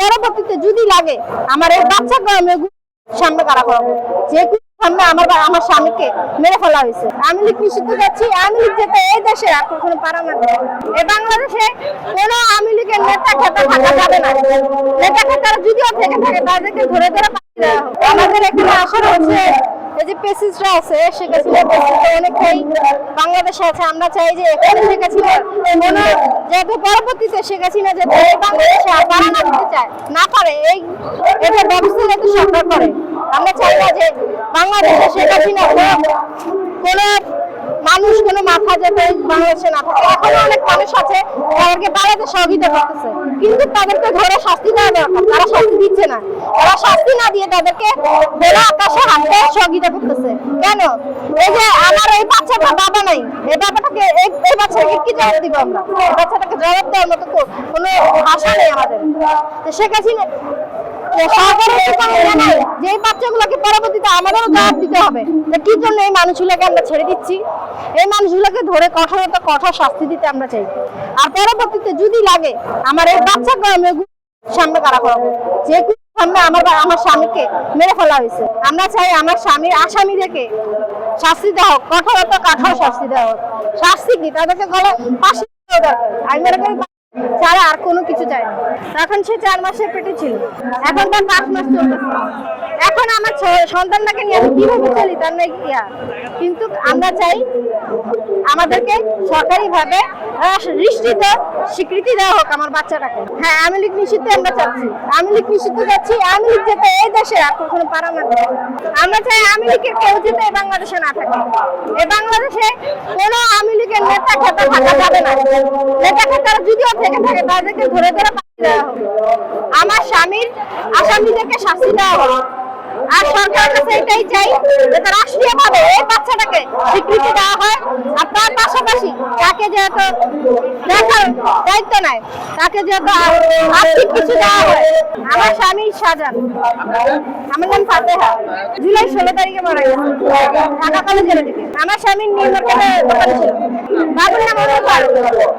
পরবর্তীতে যদি লাগে, আমার এই বাচ্চা সামনে কারা করাবো সামনে আমার আমার স্বামীকে মেরে ফেলা হয়েছে। আমি নিষিদ্ধ যাচ্ছি, আমি লীগ যেতে এই দেশে আর কখনো পারা এ বাংলাদেশে কোনো আমি লীগের নেতা থাকা যাবে না। নেতা খেতারা যদিও থেকে থাকে, তাদেরকে ধরে ধরে পাঠিয়ে দেওয়া হোক। আমাদের এখানে আশা রয়েছে এই যে পেসিসরা আছে পেসিসরা বাংলাদেশে আছে। আমরা চাই যে এখানে শেখ হাসিনা যেহেতু পরবর্তীতে শেখ হাসিনা বাংলাদেশে না দিতে চায়, না পারে, এই ব্যবস্থা যাতে সরকার করে। আমরা চাই না যে বাংলাদেশে শেখ হাসিনা কোনো- মানুষ, কোনো মাথা যাতে বাংলাদেশে না থাকে। এখনও অনেক মানুষ আছে, তাদেরকে বাড়াতে সহযোগিতা করতেছে। কিন্তু তাদেরকে ধরে শাস্তি দেওয়া দরকার। তারা দিচ্ছে না। তারা শাস্তি না দিয়ে তাদেরকে ধরে আকাশে হাতে সহযোগিতা করতেছে। কেন? এই যে আমার এই বাচ্চাটা বাবা নাই, এই বাবাটাকে এই বাচ্চাটাকে কি জবাব দিব আমরা? এই বাচ্চাটাকে জবাব দেওয়ার মতো কোনো ভাষা নেই আমাদের। তো শেখ হাসিনা যে বাচ্চাগুলোকে পরবর্তীতে আমাদেরও জবাব দিতে হবে। কি জন্য এই মানুষগুলোকে আমরা ছেড়ে দিচ্ছি? এই মানুষগুলোকে ধরে কঠোরত, কঠোর শাস্তি দিতে আমরা চাই। আর পরবর্তীতে যদি লাগে, আমার এই বাচ্চা সামনে কারা। করাবো যে সামনে আমার আমার স্বামীকে মেরে ফেলা হয়েছে। আমরা চাই আমার স্বামীর আসামিদেরকে শাস্তি দেওয়া হোক, কঠোরত, কাঠোর শাস্তি দেওয়া হোক। শাস্তি কি? তাদেরকে গলা পাশে করি আর কোনো কিছু চাই না। তখন সে চার মাসের পেটে ছিল। এখন তার পাঁচ মাস চলতেছে এখন আমার সন্তানটাকে নিয়ে আমি কীভাবে চলি তার নাই ইয়া? কিন্তু আমরা চাই আমাদেরকে সরকারি ভাবে দৃষ্টিতে স্বীকৃতি দেওয়া হোক আমার বাচ্চাটাকে। হ্যাঁ আমি লীগ নিষিদ্ধ আমরা চাচ্ছি। আমি লীগ নিষিদ্ধ যাচ্ছি আমি লীগ যেতে এই দেশে আর কখনো পারা না আমরা চাই আমি লীগের কেউ যেতে এই বাংলাদেশে না থাকে। এই বাংলাদেশে কোনো আমি লীগের নেতা খেতে থাকা যাবে না। নেতা খেতারা যদিও থেকে থাকে, তাদেরকে ধরে ধরে পাঠিয়ে দেওয়া হবে আমার স্বামীর, আসামিদেরকে শাস্তি দেওয়া হোক। চাই যাতে রাষ্ট্রীয় ভাবে এই বাচ্চাটাকে স্বীকৃতি দেওয়া হয়। আর পাশাপাশি তাকে যেহেতু দেখার দায়িত্ব নেয় তাকে যেহেতু আর্থিক কিছু দেওয়া আমার স্বামী শাহজাহান আমার নাম তারিখে মারা আমার স্বামীর ছিল। বাবুর নাম